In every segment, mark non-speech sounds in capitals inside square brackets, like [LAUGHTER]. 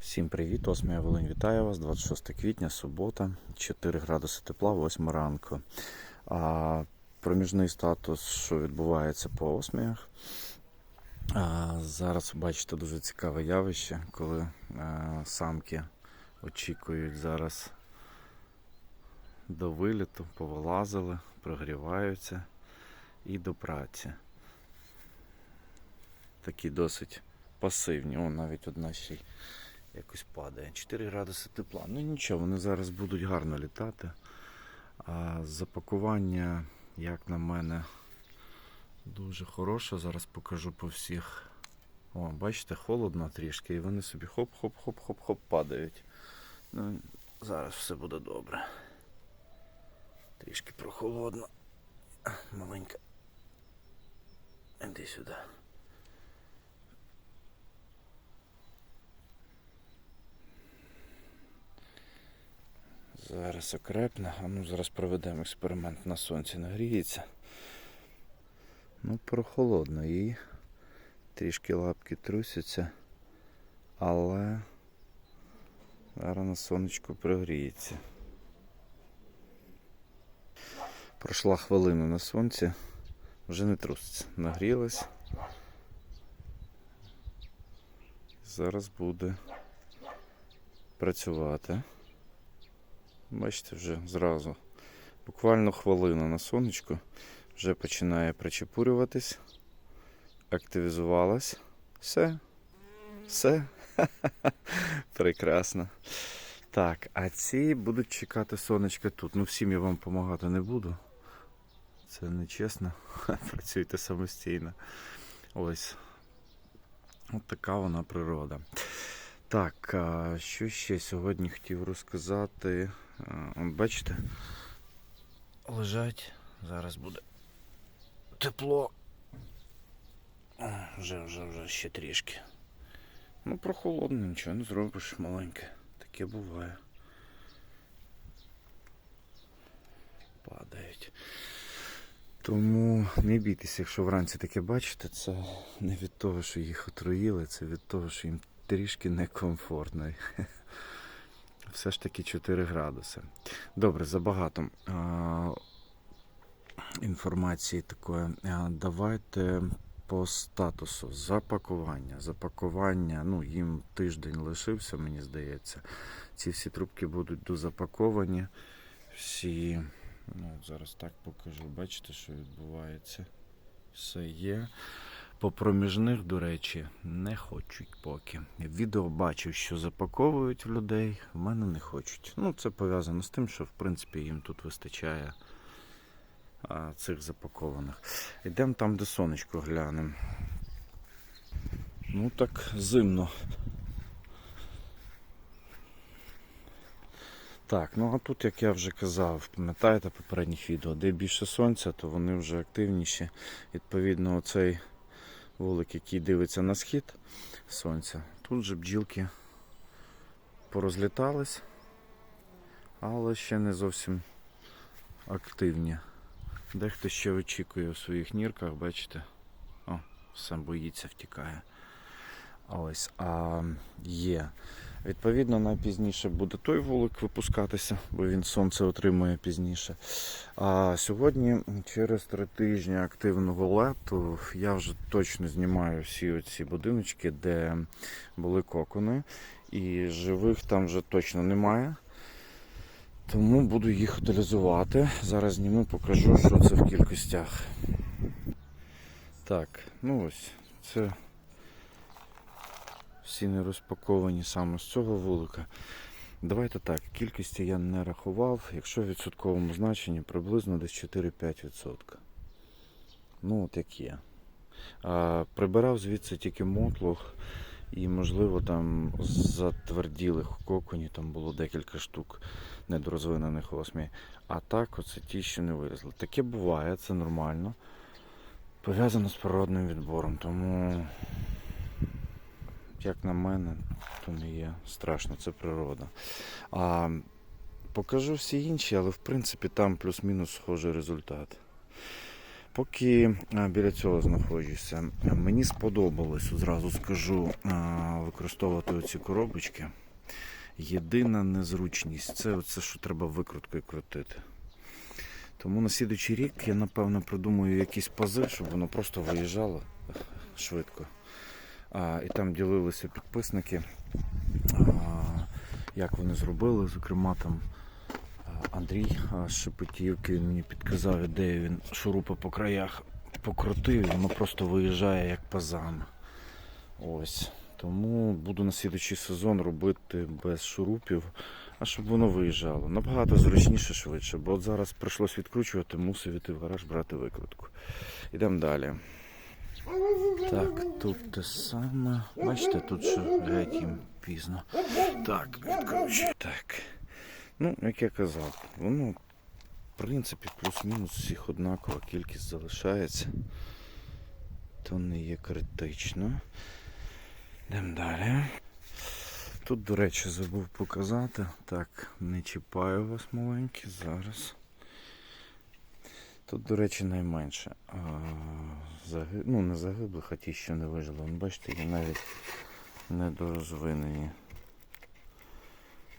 Всім привіт! Осмія Волинь вітаю вас. 26 квітня, субота, 4 градуси тепла, 8 ранку. А, проміжний статус, що відбувається по осміях. А, зараз бачите дуже цікаве явище, коли а, самки очікують зараз до виліту, повилазили, прогріваються і до праці. Такі досить пасивні. О, навіть одна ще й якось падає. 4 градуси тепла. Ну нічого, вони зараз будуть гарно літати. А запакування, як на мене, дуже хороше. Зараз покажу по всіх. О, бачите, холодно трішки, і вони собі хоп-хоп-хоп-хоп-хоп падають. Ну, зараз все буде добре. Трішки прохолодно. Маленька. Іди сюди. Зараз окрепне, а ну зараз проведемо експеримент на сонці, нагріється. Ну, прохолодно їй. Трішки лапки трусяться, але зараз на сонечку прогріється. Пройшла хвилина на сонці, вже не труситься. Нагрілась. Зараз буде працювати. Бачите, вже зразу. Буквально хвилина на сонечку. Вже починає причепурюватись. Активізувалась. Все. Все. [LAUGHS] Прекрасно. Так, а ці будуть чекати сонечка тут. Ну, всім я вам допомагати не буду. Це не чесно. [LAUGHS] Працюйте самостійно. Ось. От така вона природа. Так, а що ще сьогодні хотів розказати? Бачите? Лежать. Зараз буде тепло. Вже, вже, вже ще трішки. Ну, прохолодно, нічого не зробиш, маленьке. Таке буває. Падають. Тому не бійтеся, якщо вранці таке бачите, це не від того, що їх отруїли, це від того, що їм трішки некомфортно. [LAUGHS] Все ж таки 4 градуси. Добре, забагато а, інформації такої. А, давайте по статусу запакування. Запакування, ну, їм тиждень лишився, мені здається. Ці всі трубки будуть дозапаковані. Всі, ну, зараз так покажу, бачите, що відбувається. Все є. По проміжних, до речі, не хочуть поки. Відео бачив, що запаковують людей, в мене не хочуть. Ну, це пов'язано з тим, що в принципі їм тут вистачає а, цих запакованих. Йдемо там, де сонечко глянемо. Ну так, зимно. Так, ну а тут, як я вже казав, пам'ятаєте попередніх відео, де більше сонця, то вони вже активніші. Відповідно, оцей вулик, який дивиться на схід сонця. Тут же бджілки порозлітались, але ще не зовсім активні. Дехто ще очікує у своїх нірках, бачите? О, сам боїться, втікає. Ось, а є. Відповідно, найпізніше буде той вулик випускатися, бо він сонце отримує пізніше. А сьогодні, через три тижні активного лету, я вже точно знімаю всі оці будиночки, де були кокони. І живих там вже точно немає. Тому буду їх утилізувати. Зараз зніму, покажу, що це в кількостях. Так, ну ось, це не розпаковані саме з цього вулика. Давайте так, кількості я не рахував, якщо в відсотковому значенні приблизно десь 4-5%. Ну, от як є. А, прибирав звідси тільки мотлох і, можливо, там затверділих коконів, там було декілька штук недорозвинених осмій. А так, оце ті, що не вилізли. Таке буває, це нормально. Пов'язано з природним відбором, тому як на мене, то не є страшно, це природа. А, покажу всі інші, але в принципі там плюс-мінус схожий результат. Поки біля цього знаходжуся, мені сподобалось, одразу скажу, використовувати ці коробочки. Єдина незручність це оце, що треба викруткою крутити. Тому на слідуючий рік я напевно придумаю якісь пази, щоб воно просто виїжджало швидко. А, і там ділилися підписники, а, як вони зробили. Зокрема, там Андрій Шепетівки він мені підказав ідею, він шурупи по краях покрутив, воно просто виїжджає як пазами. Ось. Тому буду на слідуючий сезон робити без шурупів, а щоб воно виїжджало. Набагато зручніше, швидше, бо от зараз прийшлось відкручувати, мусив іти в гараж брати викрутку. Йдемо далі. Так, тут те саме. Бачите, тут ще геть їм пізно. Так, відкручую. Так. Ну, як я казав, воно, в принципі, плюс-мінус всіх однакова кількість залишається. То не є критично. Йдемо далі. Тут, до речі, забув показати. Так, не чіпаю вас маленькі, зараз. Тут, до речі, найменше. А, заги... Ну, не загиблих, а ті, що не вижили. Вон, Бачите, є навіть недорозвинені.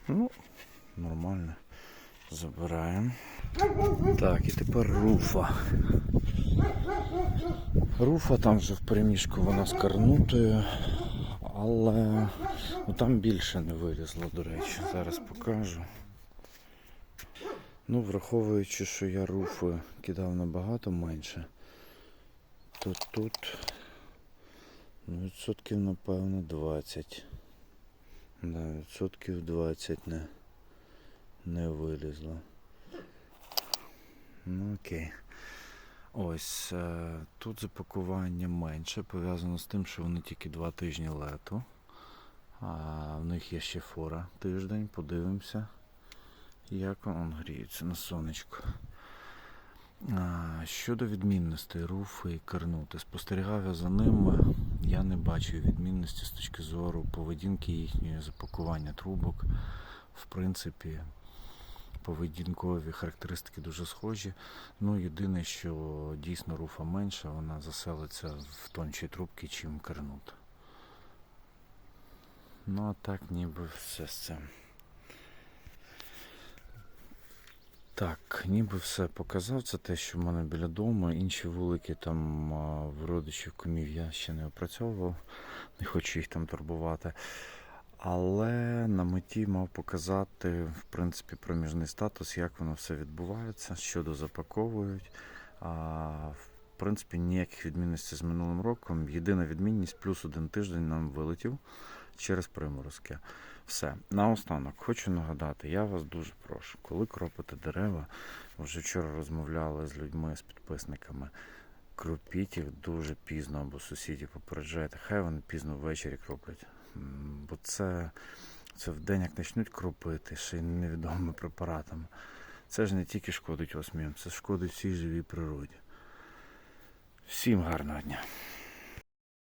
Ну, нормально. Забираємо. Так, і тепер руфа. Руфа там вже в переміжку вона з карнутою, але ну, там більше не вилізло, до речі. Зараз покажу. Ну, враховуючи, що я руфи кидав набагато менше, то тут ну, відсотків, напевно, 20. Да, відсотків 20 не, не вилізло. Ну окей. Ось е, тут запакування менше, пов'язано з тим, що вони тільки два тижні лету. А в них є ще фора тиждень, подивимося, як він гріється на сонечку. А, щодо відмінностей руфи і карнути, спостерігав я за ними. Я не бачив відмінності з точки зору поведінки їхньої, запакування трубок. В принципі, поведінкові характеристики дуже схожі. Ну, єдине, що дійсно руфа менша, вона заселиться в тонші трубки, чим карнут. Ну, а так ніби все з цим. Так, ніби все показав. Це те, що в мене біля дому. Інші вулики там в родичів кумів я ще не опрацьовував. Не хочу їх там турбувати. Але на меті мав показати, в принципі, проміжний статус, як воно все відбувається, що дозапаковують. В принципі, ніяких відмінностей з минулим роком. Єдина відмінність плюс один тиждень нам вилетів через приморозки. Все. Наостанок хочу нагадати, я вас дуже прошу, коли кропите дерева, вже вчора розмовляли з людьми, з підписниками. Кропіть їх дуже пізно або сусідів попереджайте, хай вони пізно ввечері кроплять. Бо це, це в день як почнуть кропити, ще й невідомими препаратами. Це ж не тільки шкодить осміям, це шкодить всій живій природі. Всім гарного дня.